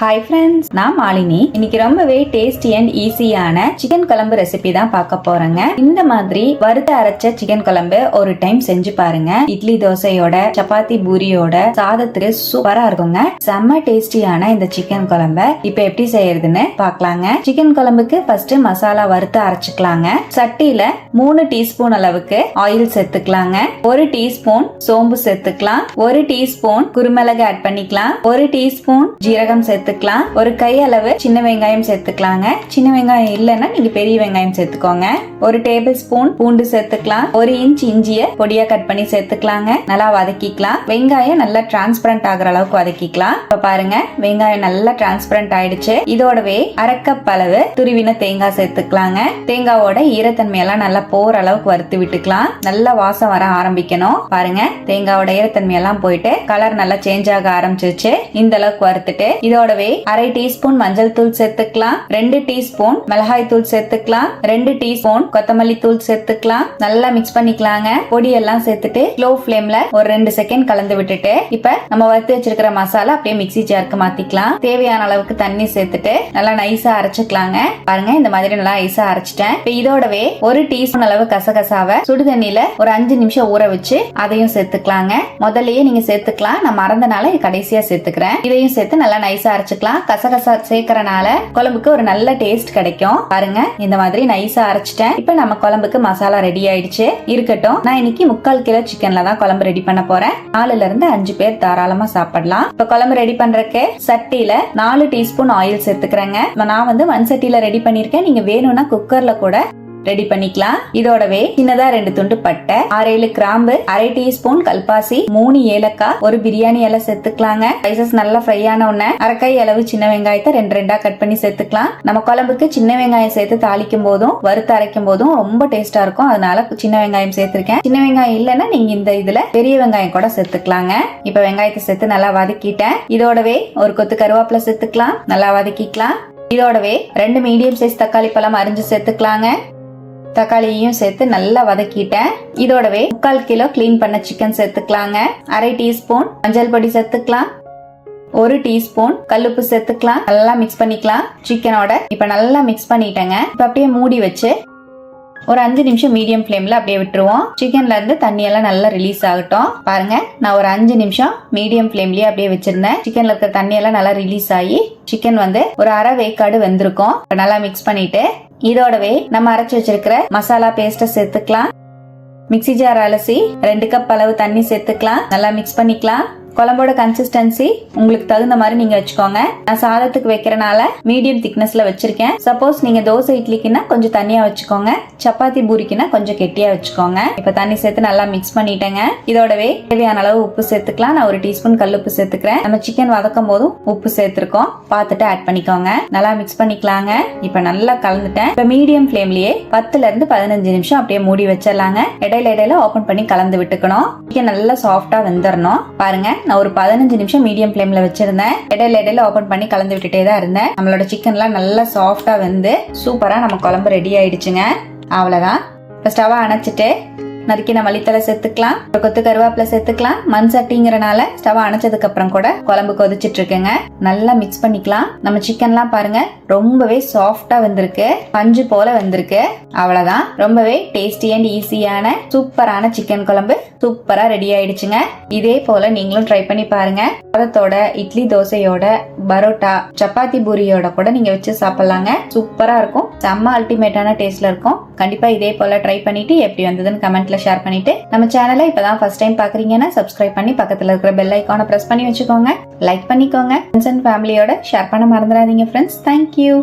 Hi friends நான் மாலினி. இன்னைக்கு ரொம்பவே டேஸ்டி அண்ட் ஈஸியான சிக்கன் குழம்பு ரெசிபி தான் பார்க்க போறேங்க. இந்த மாதிரி வறுத்த அரைச்ச சிக்கன் குழம்பு ஒரு டைம் செஞ்சு பாருங்க. இட்லி தோசையோட சப்பாத்தி பூரியோட சாதத்துக்கு சூப்பரா இருக்குங்க. செம்ம டேஸ்டியான இந்த சிக்கன் குழம்ப. இப்ப எப்படி செய்யறதுன்னு பார்க்கலாங்க. சிக்கன் குழம்புக்கு ஃபர்ஸ்ட் மசாலா வறுத்து அரைச்சுக்கலாங்க. சட்டியில மூணு டீஸ்பூன் அளவுக்கு ஆயில் சேர்த்துக்கலாங்க. ஒரு டீஸ்பூன் சோம்பு சேர்த்துக்கலாம். ஒரு டீஸ்பூன் குருமிளகு ஆட் பண்ணிக்கலாம். ஒரு டீஸ்பூன் ஜீரகம் சேர்த்துக்கலாம். ஒரு கை அளவு சின்ன வெங்காயம் சேர்த்துக்கலாங்க. சின்ன வெங்காயம் இல்லைன்னா நீங்க பெரிய வெங்காயம் சேர்த்துக்கோங்க. ஒரு டேபிள் ஸ்பூன் பூண்டு சேர்த்துக்கலாம். ஒரு இன்ச் இஞ்சிய பொடியா கட் பண்ணி சேர்த்துக்கலாங்க. நல்லா வதக்கிக்கலாம். வெங்காயம் நல்லா டிரான்ஸ்பரண்ட் ஆகுற அளவுக்கு வதக்கிக்கலாம். இப்ப பாருங்க வெங்காயம் நல்லா டிரான்ஸ்பரண்ட் ஆயிடுச்சு. இதோடவே அரைக்கப் அளவு துருவின தேங்காய் சேர்த்துக்கலாங்க. தேங்காவோட ஈரத்தன்மையெல்லாம் நல்லா போற அளவுக்கு வறுத்து விட்டுக்கலாம். நல்லா வாசம் வர ஆரம்பிக்கணும். பாருங்க தேங்காவோட ஈரத்தன்மையெல்லாம் போயிட்டு கலர் நல்லா சேஞ்ச் ஆக ஆரம்பிச்சிருச்சு. இந்த அளவுக்கு வறுத்துட்டு இதோட கூடவே அரை டீஸ்பூன் மஞ்சள் தூள் சேர்த்துக்கலாம். ரெண்டு டீஸ்பூன் மிளகாய் தூள் சேர்த்துக்கலாம். ரெண்டு டீஸ்பூன் கொத்தமல்லி தூள் சேர்த்துக்கலாம். நல்லா மிக்ஸ் பண்ணிக்கலாங்க. பொடி எல்லாம் சேர்த்துட்டு ஸ்லோ ஃபிளேம்ல ஒரு ரெண்டு செகண்ட் கலந்து விட்டுட்டு இப்ப நம்ம வறுத்து வச்சிருக்கிற மசாலா அப்படியே மிக்ஸி ஜாருக்கு மாத்திக்கலாம். தேவையான அளவுக்கு தண்ணி சேர்த்துட்டு நல்லா நைஸா அரைச்சுக்கலாங்க. பாருங்க இந்த மாதிரி நல்லா நைஸா அரைச்சிட்டேன். இப்ப இதோடவே ஒரு டீஸ்பூன் அளவு கசகசாவை சுடு தண்ணியில ஒரு அஞ்சு நிமிஷம் ஊற வச்சு அதையும் சேர்த்துக்கலாங்க. முதல்லயே நீங்க சேர்த்துக்கலாம். நான் மறந்தனால கடைசியா சேர்த்துக்கிறேன். இதையும் சேர்த்து நல்லா நைஸா அரைச்சுக்கலாம். கசகசா சேர்க்கறனால குழம்புக்கு ஒரு நல்ல டேஸ்ட் கிடைக்கும். பாருங்க இந்த மாதிரி நைஸா அரைச்சிட்டேன். இப்ப நம்ம குழம்புக்கு மசாலா ரெடி ஆயிடுச்சு. இருக்கட்டும். நான் இன்னைக்கு முக்கால் கிலோ சிக்கன்ல தான் குழம்பு ரெடி பண்ண போறேன். நாலுல இருந்து அஞ்சு பேர் தாராளமா சாப்பிடலாம். இப்ப குழம்பு ரெடி பண்றக்கு சட்டியில நாலு டீஸ்பூன் ஆயில் சேர்த்துக்கிறேங்க. நான் வந்து மண் சட்டியில ரெடி பண்ணிருக்கேன் நீங்க வேணும்னா குக்கர்ல கூட ரெடி பண்ணிக்கலாம். இதோடவே சின்னதா ரெண்டு துண்டு பட்டை ஆறு ஏழு கிராம்பு அரை டீஸ்பூன் கல்பாசி மூணு ஏலக்காய் ஒரு பிரியாணி இலை சேர்த்துக்கலாங்க. ஸ்பைசஸ் நல்லா ஃப்ரை ஆன உடனே அரைக்கை அளவு சின்ன வெங்காயத்தை ரெண்டு ரெண்டா கட் பண்ணி சேர்த்துக்கலாம். நம்ம குழம்புக்கு சின்ன வெங்காயம் சேர்த்து தாளிக்கும் போதும் வறுத்து அரைக்கும் போதும் ரொம்ப டேஸ்டா இருக்கும். அதனால சின்ன வெங்காயம் சேர்த்திருக்கேன். சின்ன வெங்காயம் இல்லைன்னா நீங்க இந்த இதுல பெரிய வெங்காயம் கூட சேர்த்துக்கலாங்க. இப்ப வெங்காயத்தை சேர்த்து நல்லா வதக்கிட்டேன். இதோடவே ஒரு கொத்து கருவேப்பிலை சேர்த்துக்கலாம். நல்லா வதக்கிக்கலாம். இதோடவே ரெண்டு மீடியம் சைஸ் தக்காளி பழம் அரிஞ்சு சேர்த்துக்கலாங்க. தக்காளியையும் சேர்த்து நல்லா வதக்கிட்டேன். இதோடவே முக்கால் கிலோ க்ளீன் பண்ண சிக்கன் சேர்த்துக்கலாங்க. அரை டீஸ்பூன் மஞ்சள் பொடி சேர்த்துக்கலாம். ஒரு டீஸ்பூன் கல்லுப்பு சேர்த்துக்கலாம். நல்லா மிக்ஸ் பண்ணிக்கலாம். சிக்கனோட இப்ப நல்லா மிக்ஸ் பண்ணிட்டேங்க. இப்ப அப்படியே மூடி வச்சு ஒரு அஞ்சு நிமிஷம் மீடியம் ஃப்ளேம்ல அப்படியே விட்டுருவோம். சிக்கன்ல இருந்து தண்ணி எல்லாம் நல்லா ரிலீஸ் ஆகட்டும். பாருங்க நான் ஒரு அஞ்சு நிமிஷம் மீடியம் ஃப்ளேம்லயே அப்படியே வச்சிருந்தேன். சிக்கன்ல இருக்கிற தண்ணி எல்லாம் நல்லா ரிலீஸ் ஆகி சிக்கன் வந்து ஒரு அரை வேக்காடு வெந்திருக்கும். நல்லா மிக்ஸ் பண்ணிட்டு இதோடவே நம்ம அரைச்சு வச்சிருக்கிற மசாலா பேஸ்ட சேர்த்துக்கலாம். மிக்ஸி ஜார் அலசி ரெண்டு கப் அளவு தண்ணி சேர்த்துக்கலாம். நல்லா மிக்ஸ் பண்ணிக்கலாம். குழம்போட கன்சிஸ்டன்சி உங்களுக்கு தகுந்த மாதிரி நீங்க வச்சுக்கோங்க. நான் சாதத்துக்கு வைக்கிறனால மீடியம் திக்னஸ்ல வச்சிருக்கேன். சப்போஸ் நீங்க தோசை இட்லிக்குன்னா கொஞ்சம் தனியா வச்சுக்கோங்க. சப்பாத்தி பூரிக்குன்னா கொஞ்சம் கெட்டியா வச்சுக்கோங்க. இப்ப தண்ணி சேர்த்து நல்லா மிக்ஸ் பண்ணிட்டேங்க. இதோடவே தேவையான அளவு உப்பு சேர்த்துக்கலாம். நான் ஒரு டீஸ்பூன் கல் உப்பு சேர்த்துக்கிறேன். நம்ம சிக்கன் வதக்கும் போதும் உப்பு சேர்த்திருக்கோம். பார்த்துட்டு ஆட் பண்ணிக்கோங்க. நல்லா மிக்ஸ் பண்ணிக்கலாங்க. இப்ப நல்லா கலந்துட்டேன். இப்ப மீடியம் ஃபிளேம்லயே பத்துல இருந்து பதினஞ்சு நிமிஷம் அப்படியே மூடி வச்சிடலாங்க. இடையில இடையில ஓபன் பண்ணி கலந்து விட்டுக்கணும். சிக்கன் நல்லா சாஃப்டா வெந்துடணும் பாருங்க. நான் ஒரு பதினஞ்சு நிமிஷம் மீடியம் ஃப்ளேம்ல வச்சிருந்தேன். இடையில இடையில ஓபன் பண்ணி கலந்து விட்டுட்டே தான் இருந்தேன். நம்மளோட சிக்கன்லாம் நல்லா சாஃப்டா வந்து சூப்பரா நம்ம குழம்பு ரெடி ஆயிடுச்சுங்க. அவ்வளவுதான். இப்போ ஸ்டவ் அணைச்சிட்டு நறுக்கின மல்லித்தலை சேர்த்துக்கலாம். ஒரு கொத்து கருவேப்பிலை சேர்த்துக்கலாம். மண் சட்டிங்கிறனால ஸ்டவ் அணைச்சதுக்கு அப்புறம் கூட குழம்பு கொதிச்சிட்டு இருக்குங்க நல்லா மிக்ஸ் பண்ணிக்கலாம். நம்ம சிக்கன்லாம் பாருங்க ரொம்பவே சாஃப்டா வந்திருக்கு. பஞ்சு போல வந்திருக்கு. அவ்வளவுதான். ரொம்பவே டேஸ்டி அண்ட் ஈஸியான சூப்பரான சிக்கன் குழம்பு சூப்பரா ரெடி ஆயிடுச்சுங்க. இதே போல நீங்களும் ட்ரை பண்ணி பாருங்க. சாதத்தோட இட்லி தோசையோட பரோட்டா சப்பாத்தி பூரியோட கூட நீங்க வச்சு சாப்பிடலாங்க. சூப்பரா இருக்கும். செம்ம அல்டிமேட்டான டேஸ்ட்ல இருக்கும். கண்டிப்பா இதே போல ட்ரை பண்ணிட்டு எப்படி வந்ததுன்னு கமெண்ட்ல ஷேர் பண்ணிட்டு நம்ம சேனலை இப்பதான் ஃபர்ஸ்ட் டைம் பாக்குறீங்கன்னா சப்ஸ்கிரைப் பண்ணி பக்கத்துல இருக்கிற பெல் ஐக்கான பிரஸ் பண்ணி வச்சுக்கோங்க. லைக் பண்ணிக்கோங்க. ஃப்ரெண்ட்ஸ் அண்ட் ஃபேமிலியோட ஷேர் பண்ண மறந்துடாதீங்க ஃப்ரெண்ட்ஸ் தேங்க்யூ